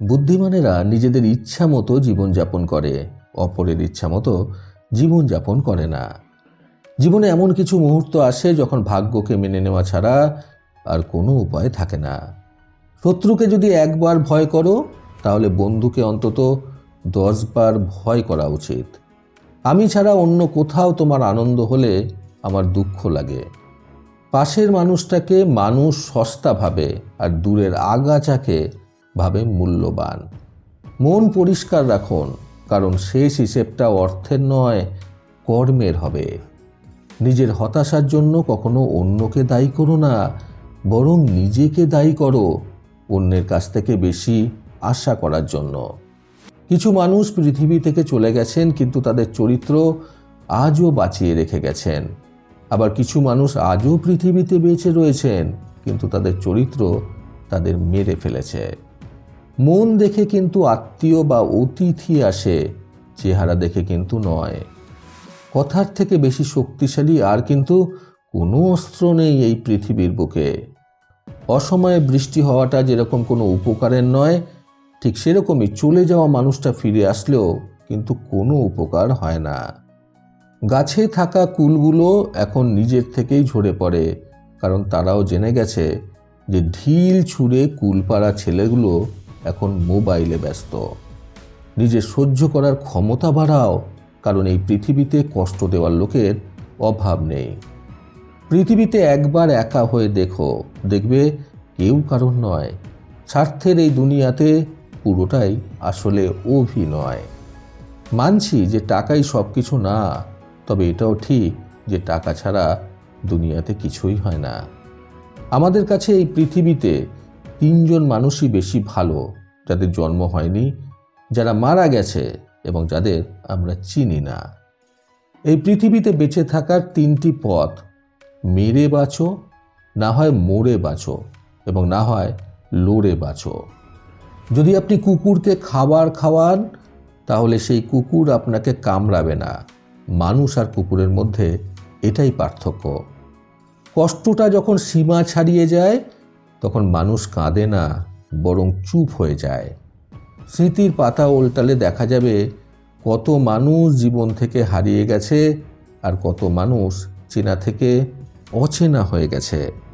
বুদ্ধিমানেরা নিজেদের ইচ্ছা মতো জীবনযাপন করে, অপরের ইচ্ছা মতো জীবনযাপন করে না। জীবনে এমন কিছু মুহূর্ত আসে যখন ভাগ্যকে মেনে নেওয়া ছাড়া আর কোনো উপায় থাকে না। শত্রুকে যদি একবার ভয় করো, তাহলে বন্ধুকে অন্তত দশবার ভয় করা উচিত। আমি ছাড়া অন্য কোথাও তোমার আনন্দ হলে আমার দুঃখ লাগে। পাশের মানুষটাকে মানুষ সস্তা ভাবে আর দূরের আগাছাকে ভাবে মূল্যবান। মন পরিষ্কার রাখুন, কারণ শেষ হিসেবটা অর্থের নয়, কর্মের হবে। নিজের হতাশার জন্য কখনো অন্যকে দায়ী করো না, বরং নিজেকে দায়ী করো অন্যের কাছ থেকে বেশি আশা করার জন্য। কিছু মানুষ পৃথিবী থেকে চলে গেছেন, কিন্তু তাদের চরিত্র আজও বাঁচিয়ে রেখে গেছেন। আবার কিছু মানুষ আজও পৃথিবীতে বেঁচে রয়েছেন, কিন্তু তাদের চরিত্র তাদের মেরে ফেলেছে। মন দেখে কিন্তু আত্মীয় বা অতিথি আসে, চেহারা দেখে কিন্তু নয়। কথার থেকে বেশি শক্তিশালী আর কিন্তু কোনো অস্ত্র নেই এই পৃথিবীর বুকে। অসময়ে বৃষ্টি হওয়াটা যেরকম কোনো উপকারের নয়, ঠিক সেরকমই চলে যাওয়া মানুষটা ফিরে আসলেও কিন্তু কোনো উপকার হয় না। গাছে থাকা কুলগুলো এখন নিজের থেকেই ঝরে পড়ে, কারণ তারাও জেনে গেছে যে ঢিল ছুঁড়ে কুলপাড়া ছেলেগুলো এখন মোবাইলে ব্যস্ত। নিজে সহ্য করার ক্ষমতা বাড়াও, কারণ এই পৃথিবীতে কষ্ট দেওয়ার লোকের অভাব নেই। পৃথিবীতে একবার একা হয়ে দেখো, দেখবে কেউ কারণ নয়। স্বার্থের এই দুনিয়াতে পুরোটাই আসলে অভিনয়। মানছি যে টাকাই সব কিছু না, তবে এটাও ঠিক যে টাকা ছাড়া দুনিয়াতে কিছুই হয় না। আমাদের কাছে এই পৃথিবীতে তিনজন মানুষই বেশি ভালো, যাদের জন্ম হয়নি, যারা মারা গেছে এবং যাদের আমরা চিনি না। এই পৃথিবীতে বেঁচে থাকার তিনটি পথ, মেরে বাঁচো, না হয় মরে বাঁচো এবং না হয় লড়ে বাঁচো। যদি আপনি কুকুরকে খাবার খাওয়ান, তাহলে সেই কুকুর আপনাকে কামড়াবে না। মানুষ আর কুকুরের মধ্যে এটাই পার্থক্য। কষ্টটা যখন সীমা ছাড়িয়ে যায় তখন মানুষ কাঁদে না, বরং চুপ হয়ে যায়। স্মৃতির পাতা উল্টালে দেখা যাবে কত মানুষ জীবন থেকে হারিয়ে গেছে আর কত মানুষ চেনা থেকে অচেনা হয়ে গেছে।